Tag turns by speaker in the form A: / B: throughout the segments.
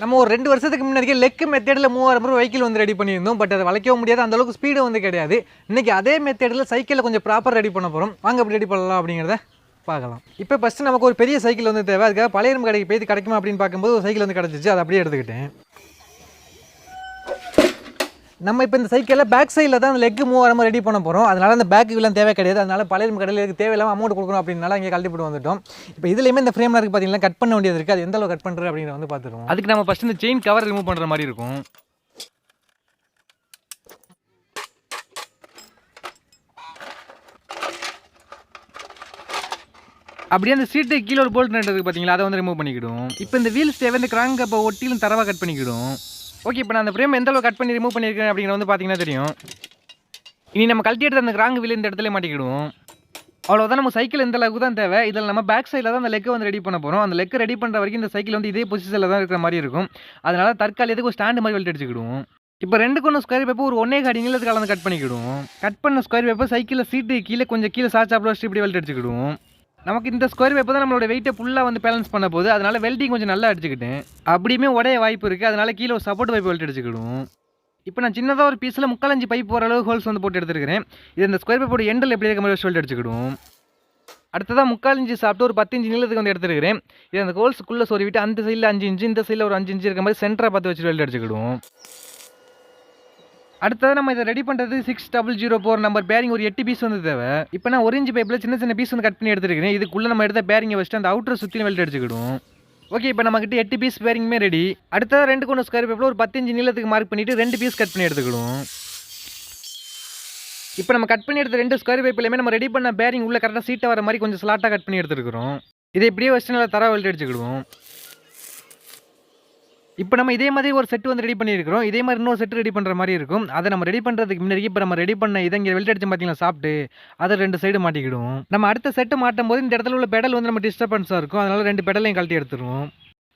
A: நம்ம ஒரு ரெண்டு வருஷத்துக்கு முன்னாடியே லெக் மெத்தடில் மூவாயிரம் ரூபாய் வெஹிக்கிள் வந்து ரெடி பண்ணியிருந்தோம். பட் அதை வளைக்கவும் முடியாது. அந்த அளவுக்கு ஸ்பீடு வந்து கிடையாது. இன்னைக்கு அதே மெத்தடில் சைக்கிளில் கொஞ்சம் ப்ராப்பர் ரெடி பண்ண போகிறோம் வாங்க அப்படி ரெடி பண்ணலாம் அப்படிங்கிறத பார்க்கலாம். இப்போ ஃபஸ்ட்டு நமக்கு ஒரு பெரிய சைக்கிள் வந்து தேவை. அதுக்காக பழைய கடைக்கு போய் கிடைக்குமா அப்படின்னு பார்க்கும்போது ஒரு சைக்கிள் வந்து கிடச்சிச்சு. அதை அப்படியே எடுத்துக்கிட்டேன். நம்ம இப்போ இந்த சைக்கிளில் பேக் சைடில் தான் லெக் மூவாயிரமா ரெடி பண்ண போகிறோம் அதனால் அந்த பேக்குலாம் தேவை கிடையாது. அதனால் பழைய கடையில் இதுக்கு தேவையில்லாமல் அமௌண்ட் கொடுக்கணும் அப்படின்னால இங்கே கழட்டி போட்டு வந்துட்டோம். இப்போ இதுலேயுமே இந்த ஃப்ரேமில் இருக்குது பார்த்தீங்கன்னா கட் பண்ண வேண்டியது இருக்குது அது எந்த அளவு கட் பண்ணுறது அப்படிங்கிற வந்து பார்த்துருவோம்.
B: அதுக்கு நம்ம ஃபஸ்ட்டு இந்த செயின் கவர் ரிமூவ் பண்ணுற மாதிரி இருக்கும். அப்படியே அந்த சீட்டு கீழே ஒரு போல்ட் நட்டுறதுக்கு பார்த்தீங்களா அதை வந்து ரிமூவ் பண்ணிக்கிடும் இப்போ இந்த வீல்ஸ் தேவை இந்த கிராங்க் அப்போ ஒட்டிலும் தரவாக கட் பண்ணிக்கிடும் ஓகே இப்போ நான் அந்த ஃப்ரேம் எந்த அளவு கட் பண்ணி ரிமூவ் பண்ணியிருக்கேன் அப்படிங்கிற வந்து பார்த்தீங்கன்னா தெரியும். இனி நம்ம கழட்டி எடுத்த அந்த கிராங்கு வீல் இந்த இடத்துல மாட்டிக்கிடுவோம். அவ்வளோதான் நம்ம சைக்கிள் எந்த அளவுக்கு தான் தேவை இதில் நம்ம பேக் சைடில் தான் அந்த லெக்கை வந்து ரெடி பண்ண போகிறோம் அந்த லெக்கை ரெடி பண்ணுற வரைக்கும் இந்த சைக்கிள் வந்து இதே பொசிஷனில் தான் இருக்கிற மாதிரி இருக்கும். அதனால் தற்காலிகத்துக்கு ஒரு ஸ்டாண்டு மாதிரி வெல்ட் அடிச்சுக்கிடுவோம். இப்போ ரெண்டு கொண்டு ஸ்கொயர் பேப்பர் ஒரு ஒன்னே காடி நீளத்துக்கு கலந்து கட் பண்ணிக்கிடுவோம். கட் பண்ண ஸ்கொயர் பேப்பர் சைக்கிளில் சீட்டு கீழே கொஞ்சம் கீழே சாச்சாப்பிட வச்சு இப்படி வெல்ட் அடிச்சுக்கிடுவோம். நமக்கு இந்த ஸ்கொயர் பேப்பர் தான் நம்மளோட வெயிட்டை ஃபுல்லாக வந்து பேலன்ஸ் பண்ண போகுது. அதனால் வெல்டிங் கொஞ்சம் நல்லா அடிச்சுக்கிட்டேன். அப்படியுமே உடைய வாய்ப்பு இருக்குது அதனால கீழே ஒரு சப்போர்ட் பைப் வெல்ட் அடிச்சுக்கிடுவோம். இப்போ நான் சின்னதாக ஒரு பீஸில் முக்காலஞ்சு பைப் போகிற அளவு ஹோல்ஸ் வந்து போட்டு எடுத்துருக்கிறேன். இது இந்த ஸ்கொயர் பைப்போட எண்டில் எப்படி இருக்க மாதிரி வெல்ட் அடிச்சுக்கிடுவோம். அடுத்ததாக முக்கால் இஞ்சி சாப்பிட்டு ஒரு பத்து இஞ்சி நீளத்துக்கு வந்து எடுத்துருக்கிறேன். இது அந்த ஹோல்ஸுக்குள்ளே சொருவிட்டு அந்த சைடில் அஞ்சு இன்ச்சு இந்த சைடில் ஒரு அஞ்சு இன்ச்சு இருக்க மாதிரி சென்டராக பார்த்து வச்சு வெல்ட் அடிச்சுக்கிடுவோம். அடுத்தது நம்ம இதை ரெடி பண்ணுறது six double zero four number bearing ஒரு எட்டு பீஸ் வந்து தேவை. இப்போ நான் ஒரு இன்ச்சு பைப்பில் சின்ன சின்ன பீஸ் வந்து கட் பண்ணி எடுத்துருக்கேன் இதுக்குள்ளே நம்ம எடுத்த பேரிங்கை வச்சுட்டு அந்த அவுட்டர் சுற்றி வெல்ட் அடிச்சுக்கிடும் ஓகே இப்போ நம்மக்கிட்ட எட்டு பீஸ் பேரிங்குமே ரெடி அடுத்தது ரெண்டு கொண்டு ஸ்கொயர் பேப்பில் ஒரு பத்தஞ்சு நீளத்துக்கு மார்க் பண்ணிவிட்டு ரெண்டு பீஸ் கட் பண்ணி எடுத்துக்கணும் இப்போ நம்ம கட் பண்ணி எடுத்த ரெண்டு ஸ்கொயர் பைப்லையுமே நம்ம ரெடி பண்ண பேரிங் உள்ள கரெக்டாக சீட்டை வர மாதிரி கொஞ்சம் ஸ்லாட்டாக கட் பண்ணி எடுத்துருக்கிறோம். இதை இப்படியே வச்சு நல்லா தர வெல்ட் அடிச்சுக்கிடுவோம் இப்போ நம்ம இதே மாதிரி ஒரு செட் வந்து ரெடி பண்ணியிருக்கிறோம். இதே மாதிரி இன்னொரு செட் ரெடி பண்ணுற மாதிரி இருக்கும். அதை நம்ம ரெடி பண்ணுறதுக்கு முன்னாடி இப்போ நம்ம ரெடி பண்ண இதை இங்கே வெளியே அடிச்சு பார்த்தீங்கன்னா சாப்பிட்டு அதை ரெண்டு சைடு மாட்டிக்கிடுவோம். நம்ம அடுத்த செட்டு மாட்டும் போது இந்த இடத்துல உள்ள பெடல் வந்து நம்ம டிஸ்டர்பன்ஸாக இருக்கும். அதனால் ரெண்டு பெடலையும் கழட்டி எடுத்துருவோம்.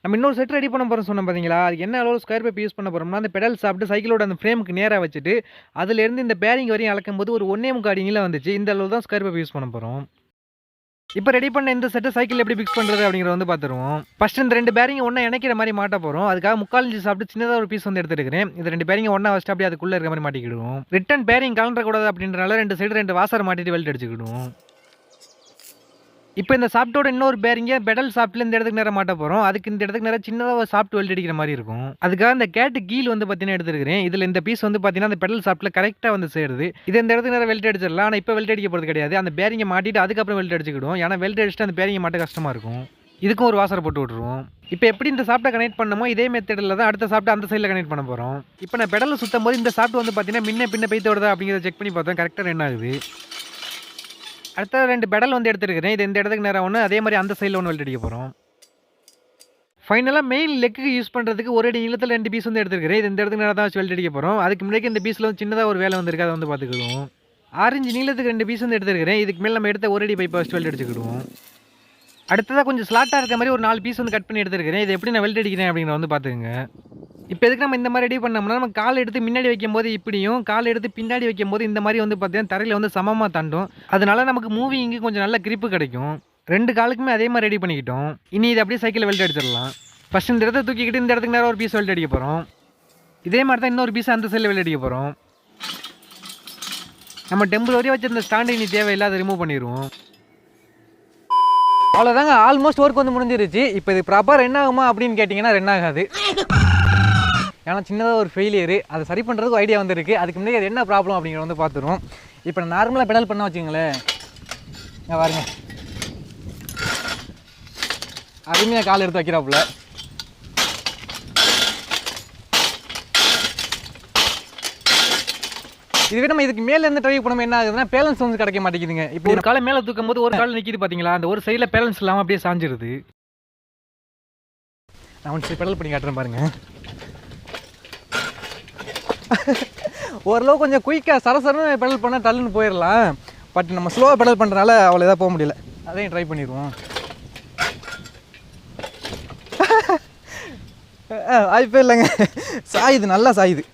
B: நம்ம இன்னொரு செட் ரெடி பண்ண போகிறோம் சொன்னோம் பார்த்தீங்களா அது என்ன அளவு ஸ்கொயர் பேப் யூஸ் பண்ண போகிறோம்னா அந்த பெடல் சாப்பிட்டு சைக்கிளோட அந்த ஃப்ரேமுக்கு நேராக வச்சுட்டு அதுலேருந்து இந்த பேரிங் வரையும் அளக்கும் போது ஒரு ஒன்னே முக்கால் வந்துச்சு. இந்த அளவு தான் ஸ்கொயர் பேப் யூஸ் பண்ண போகிறோம் இப்போ ரெடி பண்ண இந்த செட்டு சைக்கிள் எப்படி ஃபிக்ஸ் பண்ணுறது அப்படிங்கிறத வந்து பார்த்துருவோம் ஃபஸ்ட் இந்த ரெண்டு பேரிங் ஒன்றா இணைக்கிற மாதிரி மாட்ட போகிறோம் அதுக்காக முக்கால் இன்ச்சு சாப்பிட்டு சின்னதாக ஒரு பீஸ் வந்து எடுத்துருக்கிறேன். இது ரெண்டு பேரிங் ஒன்றா வச்சுட்டு அப்படியே அதுக்குள்ளே இருக்க மாதிரி மாட்டிக்கிடுவோம். ரிட்டன் பேரிங் கலண்டக்கூடாது அப்படின்றனால ரெண்டு சைடு ரெண்டு வாசர் மாட்டிட்டு வெல்ட் அடிச்சுக்கிடுவோம். இப்போ இந்த சாப்பிட்டோட இன்னொரு பேரிங்க பெடல் சாப்பிட்டில் இந்த இடத்துக்கு நேரம் மாட்ட போகிறோம் அதுக்கு இந்த இடத்துக்கு நேரம் சின்னதாக சாப்பிட்டு வெல்ட் அடிக்கிற மாதிரி இருக்கும். அதுக்காக இந்த கேட்டு கீழ் வந்து பார்த்தீங்கன்னா எடுத்துருக்கிறேன். இதில் இந்த பீஸ் வந்து பார்த்தீங்கன்னா அந்த பெடல் சாப்பிட்டில் கரெக்டாக வந்து சேருது. இது இந்த இடத்துக்கு நேரம் வெல்ட் அடிச்சிடலாம். ஆனால் இப்போ வெல்ட் அடிக்க போகிறது கிடையாது. அந்த பேரிங்கை மாட்டிட்டு அதுக்கப்புறம் வெல்ட் அடிச்சுக்கிடும் ஏன்னா வெல்ட் அடிச்சுட்டு அந்த பேரிங்கை மாட்ட கஷ்டமாக இருக்கும். இதுக்கும் ஒரு வாசர் போட்டு விட்ருவோம் இப்போ எப்படி இந்த சாப்பிட்ட கனெக்ட் பண்ணமோ இதே மெத்தடில் தான் அடுத்த சாப்பிட்டு அந்த சைடில் கனெக்ட் பண்ண போகிறோம் இப்போ நான் பெடலில் சுத்தும் போது இந்த சாப்பிட்டு வந்து பார்த்தீங்கன்னா முன்ன பின்ன பெய்த விடுதா அப்படிங்கிறத செக் பண்ணி பார்த்தோம். கரெக்டாக என்ன ஆகுது? அடுத்த ரெண்டு பெடல் வந்து எடுத்துருக்கிறேன். இது இந்த இடத்துக்கு நேரம் ஒன்று அதே மாதிரி அந்த சைடில் ஒன்று வெல்ட் அடிக்க போகிறோம் ஃபைனலாக மெயின் லெக்கு யூஸ் பண்ணுறதுக்கு ஒரு அடி நீளத்தில் ரெண்டு பீஸ் வந்து எடுத்துருக்கிறேன். இது இந்த இடத்துக்கு நேரம் தான் வச்சு வெல்ட் அடிக்க போகிறோம் அதுக்கு முன்னாடி இந்த பீஸில் வந்து சின்னதாக ஒரு வேலை வந்திருக்கு. அதை வந்து பார்த்துக்கிடுவோம். ஆரஞ்சு நீளத்துக்கு ரெண்டு பீஸ் வந்து எடுத்துருக்கிறேன். இதுக்கு மேலே நம்ம எடுத்த ஒரு அடி பைப்பை வச்சு வெல்ட் அடிச்சுக்கிடுவோம் அடுத்ததாக கொஞ்சம் ஸ்லாட்டாக இருக்க மாதிரி ஒரு நாலு பீஸ் வந்து கட் பண்ணி எடுத்துருக்கிறேன். இது எப்படி நான் வெல்ட் அடிக்கிறேன் அப்படிங்கிற வந்து பார்த்துக்கோங்க. இப்போ எதுக்கு நம்ம இந்த மாதிரி ரெடி பண்ணோம்னா நம்ம கால் எடுத்து முன்னாடி வைக்கும்போது இப்படியும் கால் எடுத்து பின்னாடி வைக்கும்போது இந்த மாதிரி வந்து பார்த்தீங்கன்னா தரையில் வந்து சமமாக தாண்டும். அதனால நமக்கு மூவிங்கு கொஞ்சம் நல்ல கிரிப்பு கிடைக்கும். ரெண்டு காலுக்குமே அதே மாதிரி ரெடி பண்ணிக்கிட்டோம். இனி இதை அப்படியே சைக்கிள் வெல்ட் அடிச்சிடலாம். ஃபஸ்ட் இந்த இடத்த தூக்கிக்கிட்டு இந்த இடத்துக்கு நேரம் ஒரு பீஸ் வெல்ட் அடிக்க போகிறோம் இதே மாதிரி தான் இன்னொரு பீஸ் அந்த சைடில் வெல்ட் அடிக்க போகிறோம் நம்ம டெம்பரரியாக வச்சிருந்த ஸ்டாண்டு இனி தேவையில்லை அதை ரிமூவ் பண்ணிடுவோம்
A: அவ்வளோதாங்க ஆல்மோஸ்ட் ஒர்க் வந்து முடிஞ்சிருச்சு. இப்போ இது ப்ராப்பர் என்ன ஆகுமா அப்படின்னு கேட்டிங்கன்னா ரன் ஆகாது. ஏன்னா சின்னதாக ஒரு ஃபெயிலியரு அதை சரி பண்ணுறதுக்கு ஐடியா வந்துருக்கு. அதுக்கு முன்னாடி அது என்ன ப்ராப்ளம் அப்படிங்கிறத வந்து பார்த்துருவோம். இப்போ நான் நார்மலாக பெடல் பண்ண வச்சுங்களேன் பாருங்க. அருமையாக கால் எடுத்து வைக்கிறாப்புல. இதுவே நம்ம இதுக்கு மேல இருந்து ட்ரை பண்ணும்போது என்ன ஆகுதுன்னா பேலன்ஸ் வந்து கிடைக்க மாட்டேங்குதுங்க இப்போ
B: ஒரு காலை மேலே தூக்கும் போது ஒரு கால் நிற்கிது பார்த்தீங்களா அந்த ஒரு சைடில் பேலன்ஸ் இல்லாமல் அப்படியே சாஞ்சிருது
A: நான் ஒன்று பெடல் பண்ணி காட்டுறேன் பாருங்க ஓரளவு கொஞ்சம் குயிக்காக சரசரன்னு பெடல் பண்ணால் டல்லுன்னு போயிடலாம் பட் நம்ம ஸ்லோவாக பெடல் பண்ணுறனால அவ்வளோ இதாக போக முடியல அதையும் ட்ரை பண்ணிடுவோம் வாய்ப்பே இல்லைங்க சாயுது நல்லா சாயுது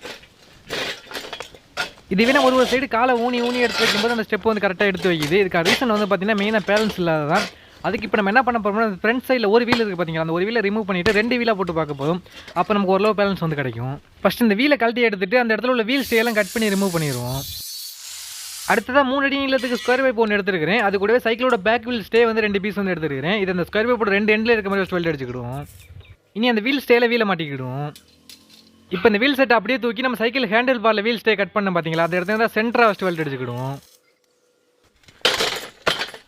B: இதுவே நம்ம ஒரு ஒரு சைடு காலை ஊனி ஊனி எடுத்து வைக்கும்போது அந்த ஸ்டெப் வந்து கரெக்டாக எடுத்து வைக்குது. இதுக்கு ரீசன் வந்து பார்த்தீங்கன்னா மெயினாக பேலன்ஸ் இல்லாததான் அதுக்கு இப்போ நம்ம என்ன பண்ண போகிறோம்னா ஃப்ரண்ட் சைடில் ஒரு வீல் இருக்குது பார்த்தீங்களா அந்த ஒரு வீலை ரிமூவ் பண்ணிவிட்டு ரெண்டு வீலாக போட்டு பார்க்க போதும் அப்போ நமக்கு ஓரளவு பேலன்ஸ் வந்து கிடைக்கும். ஃபஸ்ட் இந்த வீலை கழட்டி எடுத்துகிட்டு அந்த இடத்துல உள்ள வீல் ஸ்டேலாம் கட் பண்ணி ரிமூவ் பண்ணிடுவோம். அடுத்ததாக மூணு அடி நீளத்துக்கு ஸ்கொயர் பைப் ஒன்று எடுத்துருக்கிறேன். அது கூடவே சைக்கிளோட பேக் வீல் ஸ்டே வந்து ரெண்டு பீஸ் வந்து எடுத்துருக்கிறேன். இது அந்த ஸ்கொயர் பைப்போட ரெண்டு எண்டில் இருக்க மாதிரி வெல்ட் அடிச்சுக்கிடுவோம். இனி அந்த வீல் ஸ்டேல வீலை மாட்டிக்கிடுவோம். இப்போ இந்த வீல் செட் அப்படியே தூக்கி நம்ம சைக்கிள் ஹேண்டில் பாரில் வீல் ஸ்டே கட் பண்ண பார்த்தீங்களா அது இடத்துல தான் சென்டராக ஃபஸ்ட் வெல்ட் அடிச்சுக்கிடுவோம்.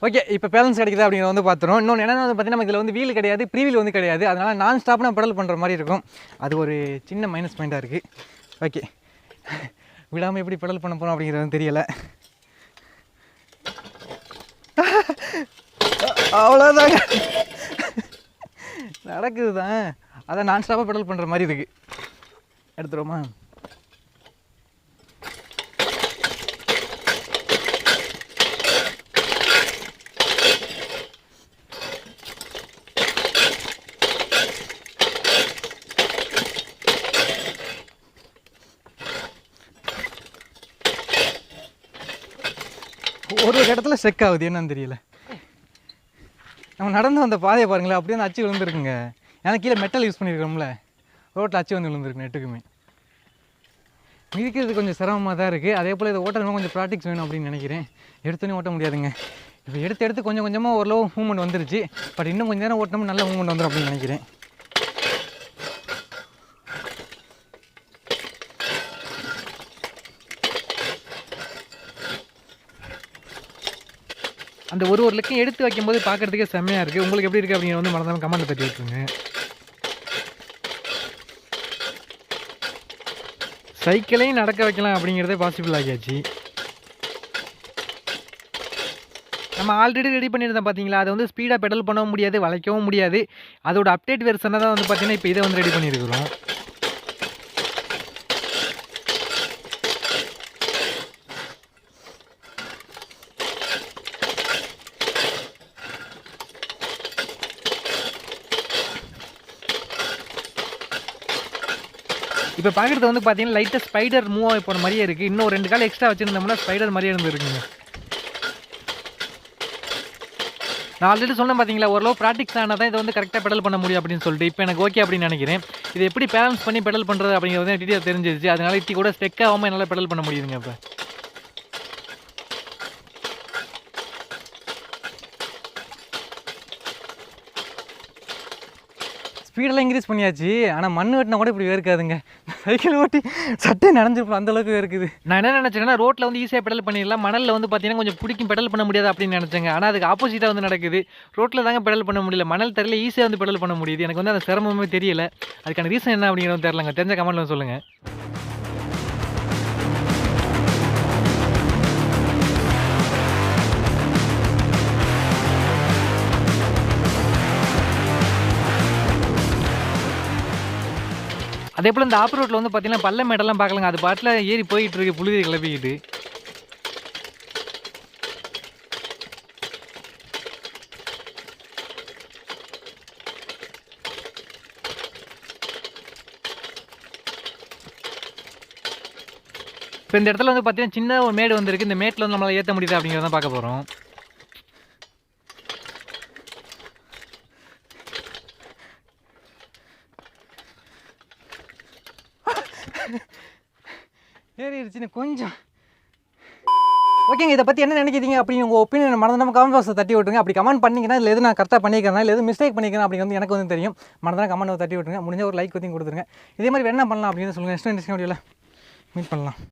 A: ஓகே இப்போ பேலன்ஸ் கிடைக்குது அப்படிங்கிற வந்து பார்த்துரும் இன்னொன்று என்னென்ன வந்து பார்த்தீங்கன்னா இதில் வந்து வீல் கிடையாது ப்ரீவீல் வந்து கிடையாது. அதனால் நான் ஸ்டாப் நான் பெடல் பண்ணுற மாதிரி இருக்கும். அது ஒரு சின்ன மைனஸ் பாயிண்ட்டாக இருக்குது ஓகே விடாமல் எப்படி பெடல் பண்ண போகிறோம் அப்படிங்கிறது வந்து தெரியலை. அவ்வளோதாங்க நடக்குது தான் அதை நான் ஸ்டாப்பாக பெடல் பண்ணுற மாதிரி இருக்குது எடுத்துருவோமா? ஒரு ஒரு இடத்துல ஸ்ட்ரெக் ஆகுது. என்னன்னு தெரியல. நம்ம நடந்து வந்த பாதையை பாருங்களேன். அப்படியே அந்த அச்சு விழுந்துருக்குங்க. ஏன்னா கீழே மெட்டல் யூஸ் பண்ணியிருக்கோம்ல ரோட்டில் அச்சு வந்து விழுந்துருக்கு நெட்டுக்குமே. மிதிக்கிறது கொஞ்சம் சிரமமாக தான் இருக்குது அதே போல் இதை ஓட்டணும் கொஞ்சம் ப்ராக்டிக்ஸ் வேணும் அப்படின்னு நினைக்கிறேன். எடுத்தோன்னே ஓட்ட முடியாதுங்க. இப்போ எடுத்து எடுத்து கொஞ்சம் கொஞ்சமாக ஓரளவு மூவ்மெண்ட் வந்துருச்சு. பட் இன்னும் கொஞ்சம் நேரம் ஓட்டணும் நல்ல மூவ்மெண்ட் வந்துடும் அப்படின்னு நினைக்கிறேன்.
B: அந்த ஒரு ஒரு லெக்கையும் எடுத்து வைக்கும்போது பார்க்கறதுக்கே செம்மையாக இருக்குது உங்களுக்கு எப்படி இருக்குது அப்படிங்கிற வந்து மறந்தாமல் கமெண்ட் தட்டி விட்டுருங்க சைக்கிளையும் நடக்க வைக்கலாம் அப்படிங்கிறதே பாசிபிள் ஆகியாச்சு. நம்ம ஆல்ரெடி ரெடி பண்ணியிருந்தோம் பார்த்தீங்களா? அதை வந்து ஸ்பீடாக பெடல் பண்ணவும் முடியாது வளைக்கவும் முடியாது. அதோட அப்டேட் வெர்ஷனை தான் வந்து பார்த்தீங்கன்னா இப்போ இதை வந்து ரெடி பண்ணியிருக்கிறோம். இப்போ பார்க்குறது வந்து பார்த்தீங்கன்னா லைட்டாக ஸ்பைடர் மூவ் ஆகி போன மாதிரியே இருக்குது இன்னும் ரெண்டு கால் எக்ஸ்ட்ரா வச்சுருந்தோம்னா ஸ்பைடர் மாதிரியே இருந்துருக்குங்க. நான் ஆல்ரெடி சொன்னேன் பார்த்தீங்களா ஓரளவு ப்ராக்டிக்ஸ் ஆனால் தான் இதை வந்து கரெக்டாக பெடல் பண்ண முடியும் அப்படின்னு சொல்லிட்டு. இப்போ எனக்கு ஓகே அப்படின்னு நினைக்கிறேன். இது எப்படி பேலன்ஸ் பண்ணி பெடல் பண்ணுறது அப்படிங்கிறது டீட்டெயில் தெரிஞ்சிருச்சு. அதனால இட்டி கூட ஸ்டெக் ஆகாமல் என்னால் பெடல் பண்ண முடியுதுங்க இப்போ.
A: ஸ்பீடெல்லாம் இன்க்ரீஸ் பண்ணியாச்சு. ஆனால் மண் வெட்டினா கூட இப்படி வேர்க்காதுங்க. சைக்கிள் ஓட்டி சட்டை நனைஞ்சிருப்போம் அந்தளவுக்கு இருக்குது
B: நான் என்ன நினச்சேன்னா ரோட்டில் வந்து ஈஸியாக பெடல் பண்ணிடலாம். மணலில் வந்து பார்த்தீங்கன்னா கொஞ்சம் பிடிக்கும் பெடல் பண்ண முடியாது அப்படின்னு நினச்சேங்க. ஆனால் அதுக்கு ஆப்போசிட்டாக வந்து நடக்குது. ரோட்டில் தாங்க பெடல் பண்ண முடியல. மணல் தரையில் ஈஸியாக வந்து பெடல் பண்ண முடியுது. எனக்கு வந்து அந்த சிரமமே தெரியல. அதுக்கான ரீசன் என்ன அப்படிங்கிறது தெரிலங்க தெரிஞ்ச கமெண்ட்டில் சொல்லுங்கள் அதே போல் இந்த ஆப் ரோட்டில் வந்து பார்த்தீங்கன்னா பள்ள மேடெல்லாம் பார்க்கலங்க. அது பாட்டில் ஏறி போயிட்டு இருக்கு புழுதி கிளப்பிக்கிட்டு இப்போ இந்த இடத்துல வந்து பார்த்தீங்கன்னா சின்ன ஒரு மேடு வந்திருக்கு. இந்த மேட்டில் வந்து நம்மளால் ஏற்ற முடியுது அப்படிங்கிறத பார்க்க போகிறோம்
A: ஏறிடுச்சுன்னு கொஞ்சம். ஓகேங்க இதை பற்றி என்ன நினைக்கிறீங்க? அப்படின்னு உங்கள் ஒப்பீனியன் மறந்துடாம கமெண்ட் பாக்ஸை தட்டி விட்டுருங்க. அப்படி கமெண்ட் பண்ணிங்கன்னா இல்லை எது நான் கரெக்டாக பண்ணிக்கிறேன் இல்லை எது மிஸ்டேக் பண்ணிக்கிறேன் அப்படி வந்து எனக்கு வந்து தெரியும். மறந்துடாம கமெண்ட் தட்டி விட்டுருங்க. முடிஞ்ச ஒரு லைக் பற்றியும் கொடுத்துருங்க. இதே மாதிரி என்ன பண்ணலாம் அப்படின்னு சொல்லுங்கள் நெக்ஸ்ட் நெக்ஸ்ட் வீடியோவில் மீட் பண்ணலாம்.